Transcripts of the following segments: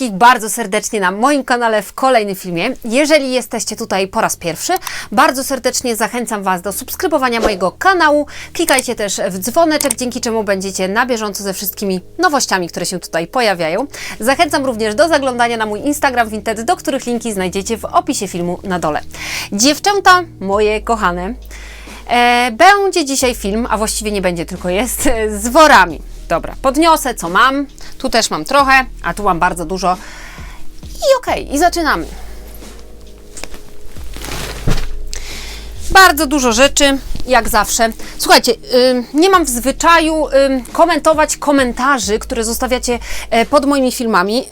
Wszystkich bardzo serdecznie na moim kanale w kolejnym filmie. Jeżeli jesteście tutaj po raz pierwszy, bardzo serdecznie zachęcam Was do subskrybowania mojego kanału. Klikajcie też w dzwoneczek, dzięki czemu będziecie na bieżąco ze wszystkimi nowościami, które się tutaj pojawiają. Zachęcam również do zaglądania na mój Instagram Vinted, do których linki znajdziecie w opisie filmu na dole. Dziewczęta moje kochane, E, będzie dzisiaj film, a właściwie nie będzie, tylko jest z worami. Dobra, podniosę co mam. Tu też mam trochę, a tu mam bardzo dużo. I okej, i zaczynamy. Bardzo dużo rzeczy, jak zawsze. Słuchajcie, nie mam w zwyczaju komentować komentarzy, które zostawiacie e, pod moimi filmami.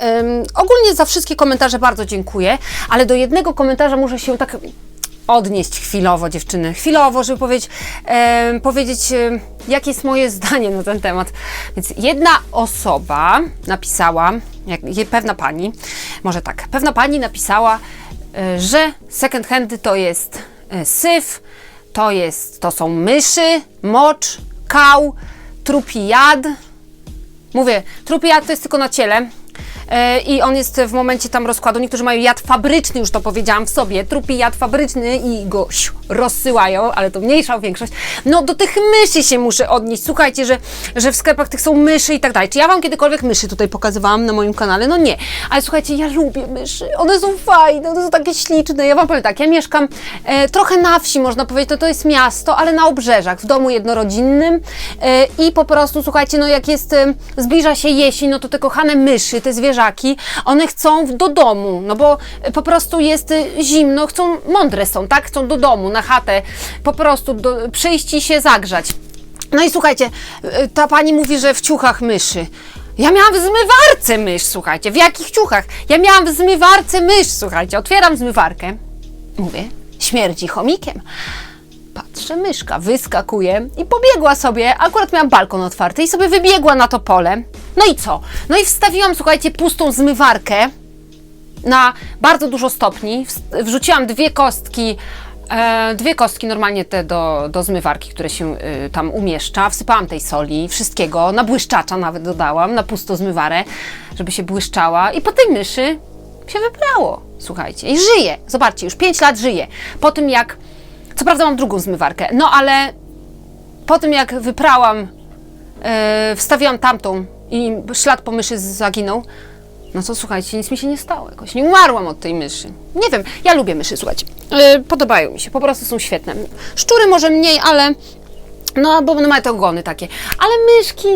Ogólnie za wszystkie komentarze bardzo dziękuję, ale do jednego komentarza muszę się tak odnieść chwilowo, dziewczyny. Chwilowo, żeby powiedzieć, em, powiedzieć em, jakie jest moje zdanie na ten temat. Więc jedna osoba napisała, jak, pewna pani, może tak, pewna pani napisała, e, że second handy to jest e, syf, to jest, to są myszy, mocz, kał, trupi jad. Mówię, trupi jad to jest tylko na ciele. E, I on jest w momencie tam rozkładu. Niektórzy mają jad fabryczny, już to powiedziałam w sobie. Trupi jad fabryczny i go siu, rozsyłają, ale to mniejsza większość. No do tych myszy się muszę odnieść. Słuchajcie, że, że w sklepach tych są myszy i tak dalej. Czy ja Wam kiedykolwiek myszy tutaj pokazywałam na moim kanale? No nie. Ale słuchajcie, ja lubię myszy. One są fajne, one są takie śliczne. Ja Wam powiem tak, ja mieszkam e, trochę na wsi, można powiedzieć, to to jest miasto, ale na obrzeżach, w domu jednorodzinnym e, i po prostu, słuchajcie, no jak jest, e, zbliża się jesień, no to te kochane myszy, te one chcą do domu, no bo e, po prostu jest e, zimno, chcą, mądre są, tak? Chcą do domu, na chatę, po prostu do, przyjść i się zagrzać. No i słuchajcie, e, ta pani mówi, że w ciuchach myszy. Ja miałam w zmywarce mysz, słuchajcie. W jakich ciuchach? Ja miałam w zmywarce mysz, słuchajcie. Otwieram zmywarkę. Mówię, śmierdzi chomikiem. Patrzę, myszka wyskakuje i pobiegła sobie. Akurat miałam balkon otwarty i sobie wybiegła na to pole. No i co? No i wstawiłam, słuchajcie, pustą zmywarkę na bardzo dużo stopni. Wrzuciłam dwie kostki, e, dwie kostki normalnie te do, do zmywarki, które się y, tam umieszcza. Wsypałam tej soli, wszystkiego, na błyszczacza nawet dodałam, na pusto zmywarę, żeby się błyszczała. I po tej myszy się wybrało, słuchajcie. I żyje. Zobaczcie, już 5 lat żyje. Po tym jak, co prawda mam drugą zmywarkę, no ale po tym jak wyprałam, e, wstawiłam tamtą i ślad po myszy zaginął, no to słuchajcie, nic mi się nie stało jakoś. Nie umarłam od tej myszy. Nie wiem, ja lubię myszy, słuchajcie. E, podobają mi się, po prostu są świetne. Szczury może mniej, ale no, bo one mają te ogony takie. Ale myszki,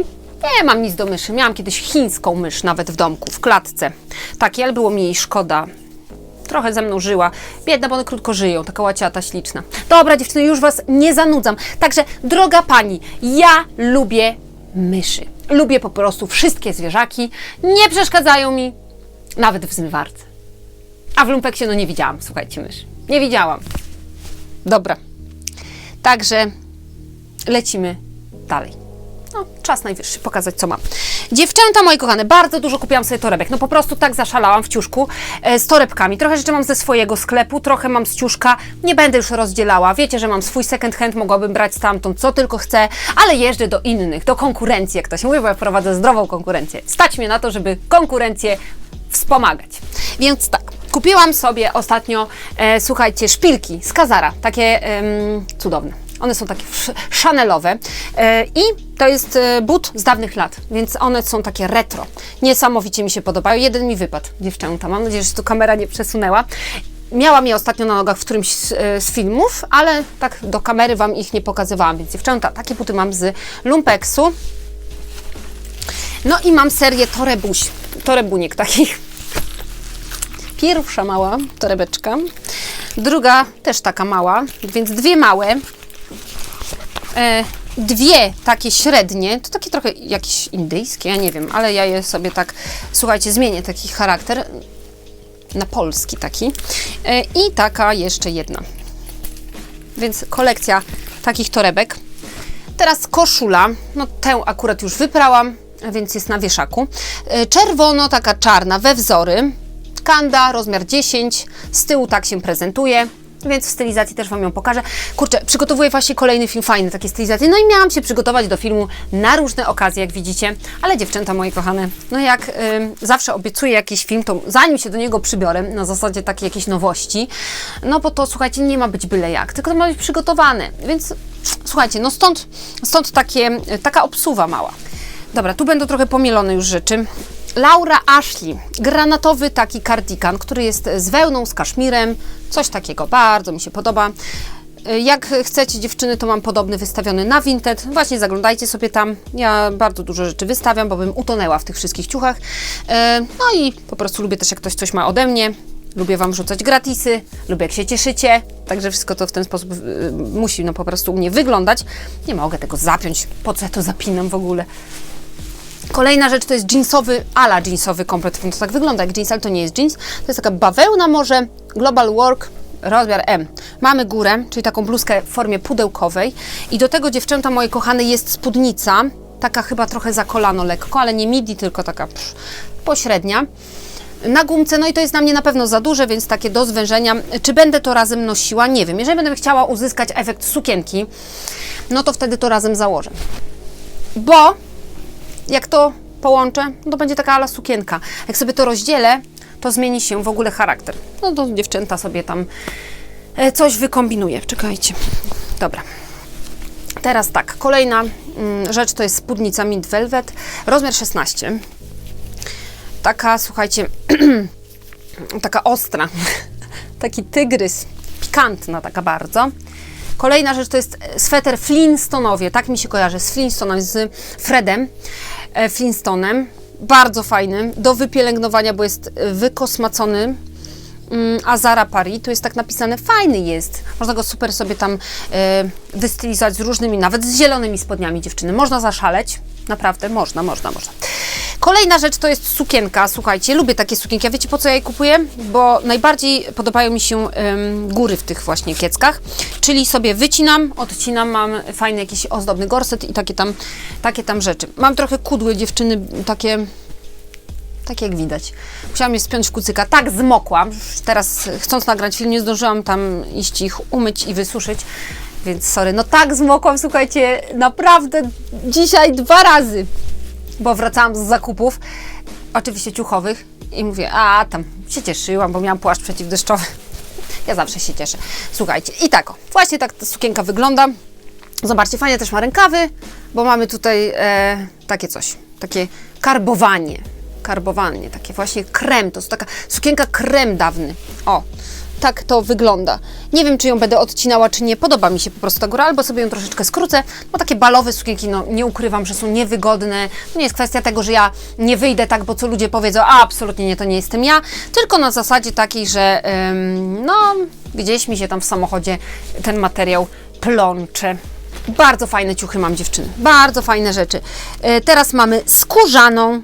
nie mam nic do myszy. Miałam kiedyś chińską mysz nawet w domku, w klatce. Takie, ale było mi jej szkoda. Trochę ze mną żyła. Biedna, bo one krótko żyją. Taka łaciata śliczna. Dobra, dziewczyny, już Was nie zanudzam. Także, droga Pani, ja lubię myszy. Lubię po prostu wszystkie zwierzaki. Nie przeszkadzają mi, nawet w zmywarce. A w lumpeksie, no nie widziałam, słuchajcie, myszy. Nie widziałam. Dobra. Także lecimy dalej. No, czas najwyższy pokazać, co mam. Dziewczęta moje kochane, bardzo dużo kupiłam sobie torebek. No po prostu tak zaszalałam w ciuszku e, z torebkami. Trochę rzeczy mam ze swojego sklepu, trochę mam z ciuszka. Nie będę już rozdzielała. Wiecie, że mam swój second hand, mogłabym brać stamtąd, co tylko chcę, ale jeżdżę do innych, do konkurencji, jak to się mówi, bo ja prowadzę zdrową konkurencję. Stać mnie na to, żeby konkurencję wspomagać. Więc tak, kupiłam sobie ostatnio, e, słuchajcie, szpilki z Kazara, takie cudowne. One są takie sz- szanelowe e, i to jest e, but z dawnych lat, więc one są takie retro. Niesamowicie mi się podobają. Jeden mi wypadł, dziewczęta. Mam nadzieję, że tu kamera nie przesunęła. Miałam je ostatnio na nogach w którymś z, e, z filmów, ale tak do kamery Wam ich nie pokazywałam, więc dziewczęta, takie buty mam z Lumpeksu. No i mam serię torebuś, torebuniek takich. Pierwsza mała torebeczka, druga też taka mała, więc dwie małe, e, dwie takie średnie, to takie trochę jakieś indyjskie, ja nie wiem, ale ja je sobie tak, słuchajcie, zmienię taki charakter na polski taki e, i taka jeszcze jedna. Więc kolekcja takich torebek. Teraz koszula, no tę akurat już wyprałam, więc jest na wieszaku. E, Czerwono, taka czarna, we wzory. Kanda, rozmiar 10, z tyłu tak się prezentuje. Więc w stylizacji też Wam ją pokażę. Kurczę, przygotowuję właśnie kolejny film fajny, takie stylizacje. No i miałam się przygotować do filmu na różne okazje, jak widzicie. Ale dziewczęta moje kochane, no jak ym, zawsze obiecuję jakiś film, to zanim się do niego przybiorę, na zasadzie takiej jakiejś nowości, no bo to słuchajcie, nie ma być byle jak, tylko to ma być przygotowane. Więc słuchajcie, no stąd, stąd takie, taka obsuwa mała. Dobra, tu będą trochę pomielone już rzeczy. Laura Ashley, granatowy taki kardigan, który jest z wełną, z kaszmirem, coś takiego, bardzo mi się podoba. Jak chcecie dziewczyny, to mam podobny wystawiony na Vinted. Właśnie zaglądajcie sobie tam. Ja bardzo dużo rzeczy wystawiam, bo bym utonęła w tych wszystkich ciuchach. E, No i po prostu lubię też, jak ktoś coś ma ode mnie. Lubię Wam rzucać gratisy, lubię jak się cieszycie, także wszystko to w ten sposób y, musi no po prostu u mnie wyglądać. Nie mogę tego zapiąć, po co ja to zapinam w ogóle. Kolejna rzecz to jest jeansowy, ala jeansowy komplet. To tak wygląda jak jeans, ale to nie jest jeans. To jest taka bawełna może, Global Work, rozmiar M. Mamy górę, czyli taką bluzkę w formie pudełkowej i do tego dziewczęta moje kochane jest spódnica, taka chyba trochę za kolano lekko, ale nie midi, tylko taka psz, pośrednia. Na gumce, no i to jest na mnie na pewno za duże, więc takie do zwężenia. Czy będę to razem nosiła? Nie wiem. Jeżeli będę chciała uzyskać efekt sukienki, no to wtedy to razem założę. Bo jak to połączę, no to będzie taka ala sukienka. Jak sobie to rozdzielę, to zmieni się w ogóle charakter. No to dziewczęta sobie tam e, coś wykombinuje. Czekajcie. Dobra. Teraz tak, kolejna mm, rzecz to jest spódnica Mint Velvet, rozmiar 16. Taka, słuchajcie, taka ostra, taki tygrys, pikantna taka bardzo. Kolejna rzecz to jest sweter Flintstonowie, tak mi się kojarzy, z Flintstonem, z Fredem e, Flintstonem. Bardzo fajny, do wypielęgnowania, bo jest e, wykosmacony. Mm, Azara Paris, tu jest tak napisane, fajny jest. Można go super sobie tam e, wystylizować z różnymi, nawet z zielonymi spodniami dziewczyny. Można zaszaleć, naprawdę, można, można, można. Kolejna rzecz to jest sukienka. Słuchajcie, lubię takie sukienki. A wiecie po co ja je kupuję? Bo najbardziej podobają mi się ym, góry w tych właśnie kieckach. Czyli sobie wycinam, odcinam, mam fajny jakiś ozdobny gorset i takie tam, takie tam rzeczy. Mam trochę kudły dziewczyny, takie tak jak widać. Musiałam je spiąć w kucyka. Tak zmokłam. Teraz chcąc nagrać film, nie zdążyłam tam iść ich umyć i wysuszyć. Więc sorry, no tak zmokłam, słuchajcie, naprawdę dzisiaj dwa razy bo wracałam z zakupów, oczywiście ciuchowych i mówię, a tam się cieszyłam, bo miałam płaszcz przeciwdeszczowy. Ja zawsze się cieszę. Słuchajcie, i tak, właśnie tak ta sukienka wygląda. Zobaczcie, fajnie też ma rękawy, bo mamy tutaj e, takie coś, takie karbowanie. Karbowanie, takie właśnie krem, to jest taka sukienka krem dawny. O, tak to wygląda. Nie wiem, czy ją będę odcinała, czy nie. Podoba mi się po prostu ta góra, albo sobie ją troszeczkę skrócę, bo takie balowe sukienki, no nie ukrywam, że są niewygodne. To nie jest kwestia tego, że ja nie wyjdę tak, bo co ludzie powiedzą, a absolutnie nie, to nie jestem ja, tylko na zasadzie takiej, że ym, no gdzieś mi się tam w samochodzie ten materiał plącze. Bardzo fajne ciuchy mam dziewczyny, bardzo fajne rzeczy. Yy, teraz mamy skórzaną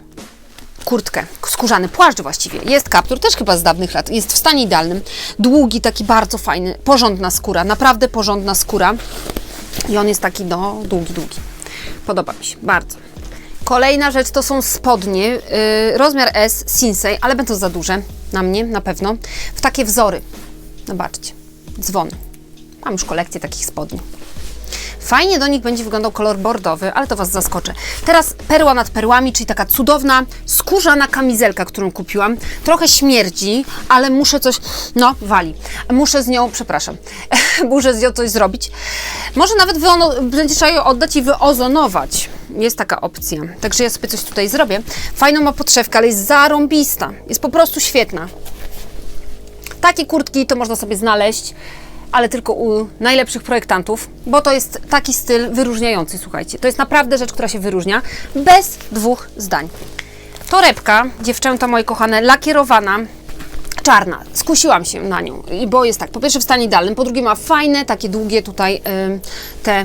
kurtkę, skórzany płaszcz właściwie. Jest kaptur, też chyba z dawnych lat. Jest w stanie idealnym. Długi, taki bardzo fajny, porządna skóra, naprawdę porządna skóra. I on jest taki, no, długi, długi. Podoba mi się, bardzo. Kolejna rzecz to są spodnie, yy, rozmiar S, Sinsei, ale będą za duże na mnie, na pewno, w takie wzory. Zobaczcie, dzwony. Mam już kolekcję takich spodni. Fajnie do nich będzie wyglądał kolor bordowy, ale to Was zaskoczę. Teraz perła nad perłami, czyli taka cudowna, skórzana kamizelka, którą kupiłam. Trochę śmierdzi, ale muszę coś, no, wali. Muszę z nią, przepraszam, muszę z nią coś zrobić. Może nawet wyono, będzie trzeba ją oddać i wyozonować. Jest taka opcja. Także ja sobie coś tutaj zrobię. Fajną ma podszewkę, ale jest zarąbista. Jest po prostu świetna. Takie kurtki to można sobie znaleźć ale tylko u najlepszych projektantów, bo to jest taki styl wyróżniający, słuchajcie. To jest naprawdę rzecz, która się wyróżnia, bez dwóch zdań. Torebka, dziewczęta moje kochane, lakierowana, czarna. Skusiłam się na nią, i bo jest tak, po pierwsze w stanie idealnym, po drugie ma fajne, takie długie tutaj te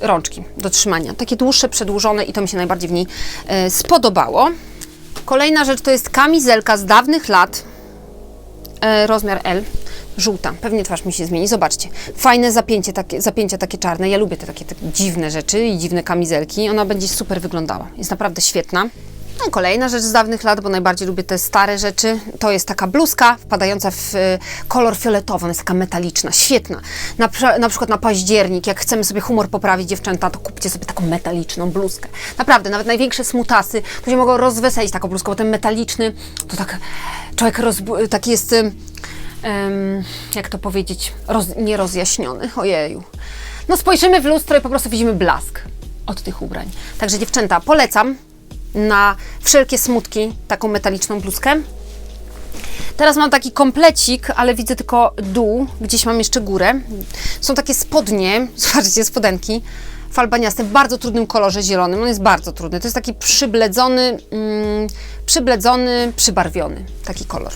rączki do trzymania. Takie dłuższe, przedłużone i to mi się najbardziej w niej y, spodobało. Kolejna rzecz to jest kamizelka z dawnych lat, y, rozmiar L żółta. Pewnie twarz mi się zmieni. Zobaczcie. Fajne zapięcie takie, zapięcia takie czarne. Ja lubię te takie, dziwne rzeczy i dziwne kamizelki. Ona będzie super wyglądała. Jest naprawdę świetna. No, kolejna rzecz z dawnych lat, bo najbardziej lubię te stare rzeczy, to jest taka bluzka wpadająca w e, kolor fioletowy, ona jest taka metaliczna, świetna. Na, na przykład na październik, jak chcemy sobie humor poprawić dziewczęta, to kupcie sobie taką metaliczną bluzkę. Naprawdę, nawet największe smutasy, się mogą rozweselić taką bluzką, bo ten metaliczny, to tak człowiek taki jest, em, jak to powiedzieć, roz, nierozjaśniony, ojeju. No spojrzymy w lustro i po prostu widzimy blask od tych ubrań. Także dziewczęta, polecam na wszelkie smutki taką metaliczną bluzkę. Teraz mam taki komplecik, ale widzę tylko dół, gdzieś mam jeszcze górę. Są takie spodnie, zobaczcie, spodenki falbaniaste w bardzo trudnym kolorze zielonym. On jest bardzo trudny. To jest taki przybledzony, mm, przybledzony, przybarwiony taki kolor.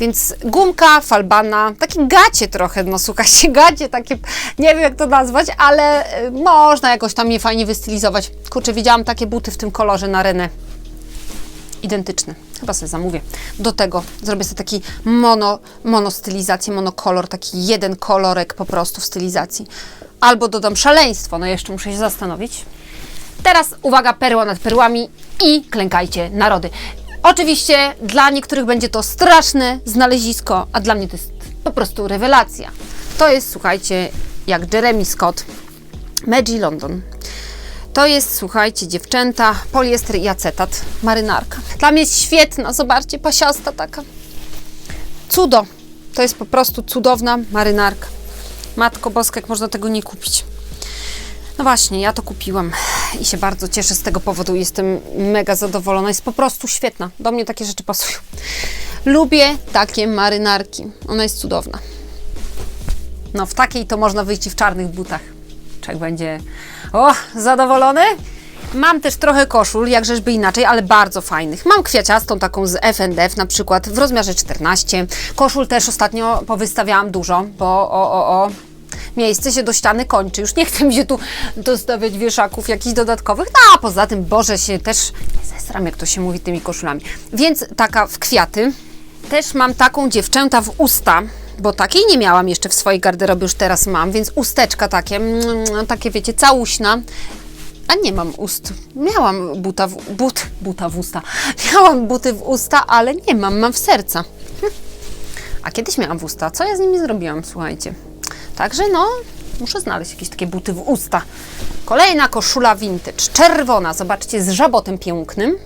Więc gumka, falbana, takie gacie trochę, no słuchajcie, gacie takie, nie wiem jak to nazwać, ale y, można jakoś tam je fajnie wystylizować. Kurczę, widziałam takie buty w tym kolorze na Renę identyczny. Chyba sobie zamówię. Do tego zrobię sobie taki mono, mono stylizację, monokolor, taki jeden kolorek po prostu w stylizacji. Albo dodam szaleństwo, no jeszcze muszę się zastanowić. Teraz uwaga, perła nad perłami i klękajcie narody. Oczywiście dla niektórych będzie to straszne znalezisko, a dla mnie to jest po prostu rewelacja. To jest, słuchajcie, jak Jeremy Scott, Maggie London. To jest, słuchajcie, dziewczęta, poliester i acetat, marynarka. Dla mnie jest świetna, zobaczcie, pasiasta taka. Cudo. To jest po prostu cudowna marynarka. Matko Boska, jak można tego nie kupić. No właśnie, ja to kupiłam i się bardzo cieszę z tego powodu. Jestem mega zadowolona. Jest po prostu świetna. Do mnie takie rzeczy pasują. Lubię takie marynarki. Ona jest cudowna. No w takiej to można wyjść w czarnych butach. Czek będzie, o, zadowolony? Mam też trochę koszul, jak żeby inaczej, ale bardzo fajnych. Mam kwiaciastą taką z FNDF na przykład w rozmiarze 14. Koszul też ostatnio powystawiałam dużo, bo o, o, o, miejsce się do ściany kończy. Już nie chcę mi się tu dostawiać wieszaków jakichś dodatkowych. No a poza tym, Boże, się też nie zesram, jak to się mówi tymi koszulami. Więc taka w kwiaty. Też mam taką dziewczęta w usta, bo takiej nie miałam jeszcze w swojej garderobie, już teraz mam, więc usteczka takie, mm, takie wiecie, całuśna. A nie mam ust. Miałam buta w, but, buta w usta. Miałam buty w usta, ale nie mam, mam w serca. Hm. A kiedyś miałam w usta. Co ja z nimi zrobiłam, słuchajcie? Także no, muszę znaleźć jakieś takie buty w usta. Kolejna koszula vintage, czerwona, zobaczcie, z żabotem pięknym.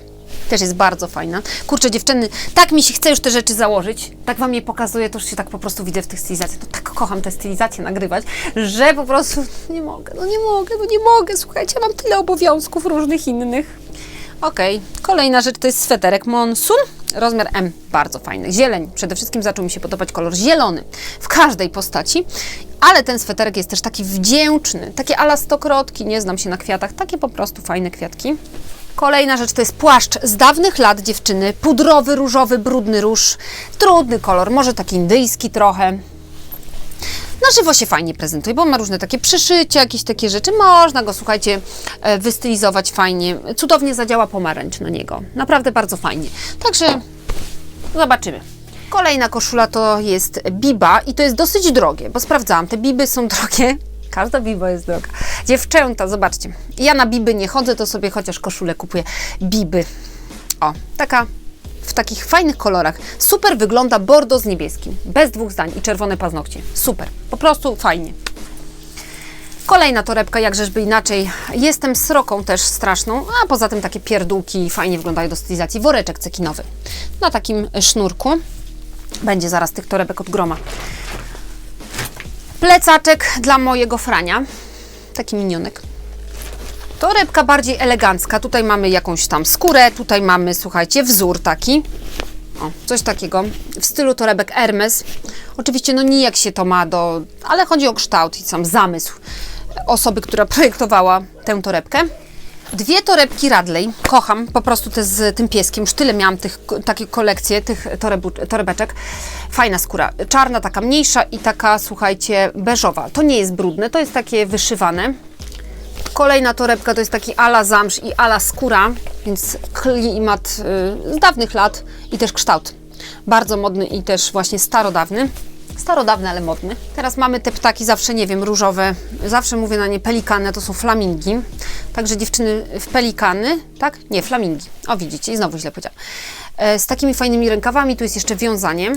Też jest bardzo fajna. Kurczę, dziewczyny, tak mi się chce już te rzeczy założyć. Tak Wam je pokazuję, to już się tak po prostu widzę w tych stylizacjach. To tak kocham te stylizacje nagrywać, że po prostu nie mogę, no nie mogę, no nie mogę. Słuchajcie, mam tyle obowiązków różnych innych. Okej, kolejna rzecz to jest sweterek Monsun, rozmiar M, bardzo fajny. Zieleń, przede wszystkim zaczął mi się podobać kolor zielony w każdej postaci, ale ten sweterek jest też taki wdzięczny, takie ala stokrotki, nie znam się na kwiatach, takie po prostu fajne kwiatki. Kolejna rzecz to jest płaszcz z dawnych lat dziewczyny, pudrowy, różowy, brudny róż, trudny kolor, może taki indyjski trochę, na żywo się fajnie prezentuje, bo ma różne takie przyszycia, jakieś takie rzeczy. Można go, słuchajcie, e, wystylizować fajnie. Cudownie zadziała pomarańcz na niego. Naprawdę bardzo fajnie. Także zobaczymy. Kolejna koszula to jest biba i to jest dosyć drogie, bo sprawdzałam, te biby są drogie. Każda biba jest droga. Dziewczęta, zobaczcie. Ja na biby nie chodzę, to sobie chociaż koszulę kupuję. Biby. O, taka w takich fajnych kolorach. Super wygląda bordo z niebieskim. Bez dwóch zdań i czerwone paznokcie. Super. Po prostu fajnie. Kolejna torebka, jakżeżby inaczej. Jestem sroką też straszną, a poza tym takie pierdółki fajnie wyglądają do stylizacji. Woreczek cekinowy na takim sznurku. Będzie zaraz tych torebek od groma. Plecaczek dla mojego frania. Taki minionek. Torebka bardziej elegancka. Tutaj mamy jakąś tam skórę, tutaj mamy, słuchajcie, wzór taki. O, coś takiego w stylu torebek Hermes. Oczywiście, no nijak się to ma do, ale chodzi o kształt i sam zamysł osoby, która projektowała tę torebkę. Dwie torebki Radley. Kocham po prostu te z tym pieskiem. Już tyle miałam tych, takie kolekcje tych torebeczek. Fajna skóra. Czarna, taka mniejsza i taka, słuchajcie, beżowa. To nie jest brudne, to jest takie wyszywane. Kolejna torebka to jest taki ala zamsz i ala skóra, więc klimat y, z dawnych lat i też kształt. Bardzo modny i też właśnie starodawny. Starodawny, ale modny. Teraz mamy te ptaki zawsze, nie wiem, różowe. Zawsze mówię na nie pelikany, to są flamingi. Także dziewczyny w pelikany, tak? Nie, flamingi. O, widzicie, i znowu źle powiedziałam. E, z takimi fajnymi rękawami, tu jest jeszcze wiązanie.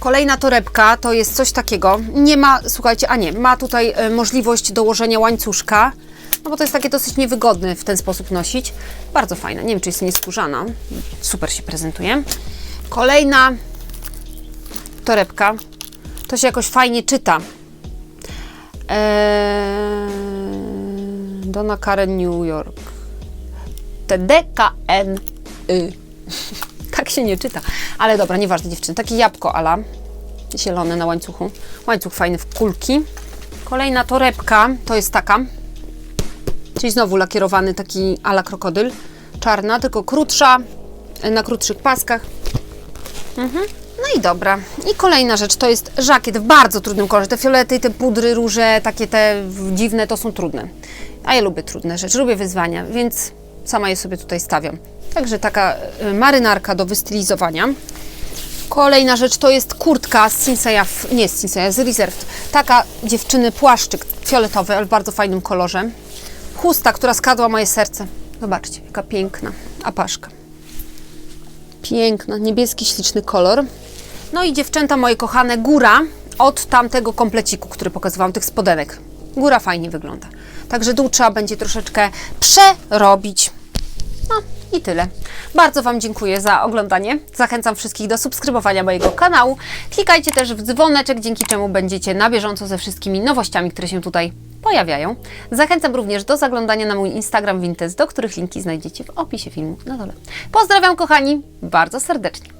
Kolejna torebka to jest coś takiego. Nie ma, słuchajcie, a nie, ma tutaj e, możliwość dołożenia łańcuszka. No bo to jest takie dosyć niewygodne w ten sposób nosić. Bardzo fajne. Nie wiem, czy jest nieskórzana. Super się prezentuje. Kolejna torebka. To się jakoś fajnie czyta. Eee, Donna Karen New York. TDKN. Y. tak się nie czyta. Ale dobra, nieważne dziewczyny. Takie jabłko ala. Zielone na łańcuchu. Łańcuch fajny w kulki. Kolejna torebka to jest taka. Czyli znowu lakierowany taki ala krokodyl. Czarna, tylko krótsza. Na krótszych paskach. No i dobra. I kolejna rzecz to jest żakiet w bardzo trudnym kolorze. Te fiolety, te pudry, róże, takie te dziwne, to są trudne. A ja lubię trudne rzeczy, lubię wyzwania, więc sama je sobie tutaj stawiam. Także taka y, marynarka do wystylizowania. Kolejna rzecz to jest kurtka z Sinseya, nie z Sinseya, z Reserved. Taka dziewczyny płaszczyk fioletowy, ale w bardzo fajnym kolorze. Chusta, która skradła moje serce. Zobaczcie, jaka piękna apaszka. Piękna, niebieski, śliczny kolor. No i dziewczęta moje kochane, góra od tamtego kompleciku, który pokazywałam, tych spodenek. Góra fajnie wygląda. Także dół trzeba będzie troszeczkę przerobić. No i tyle. Bardzo Wam dziękuję za oglądanie. Zachęcam wszystkich do subskrybowania mojego kanału. Klikajcie też w dzwoneczek, dzięki czemu będziecie na bieżąco ze wszystkimi nowościami, które się tutaj pojawiają. Zachęcam również do zaglądania na mój Instagram Vintes, do których linki znajdziecie w opisie filmu na dole. Pozdrawiam kochani bardzo serdecznie.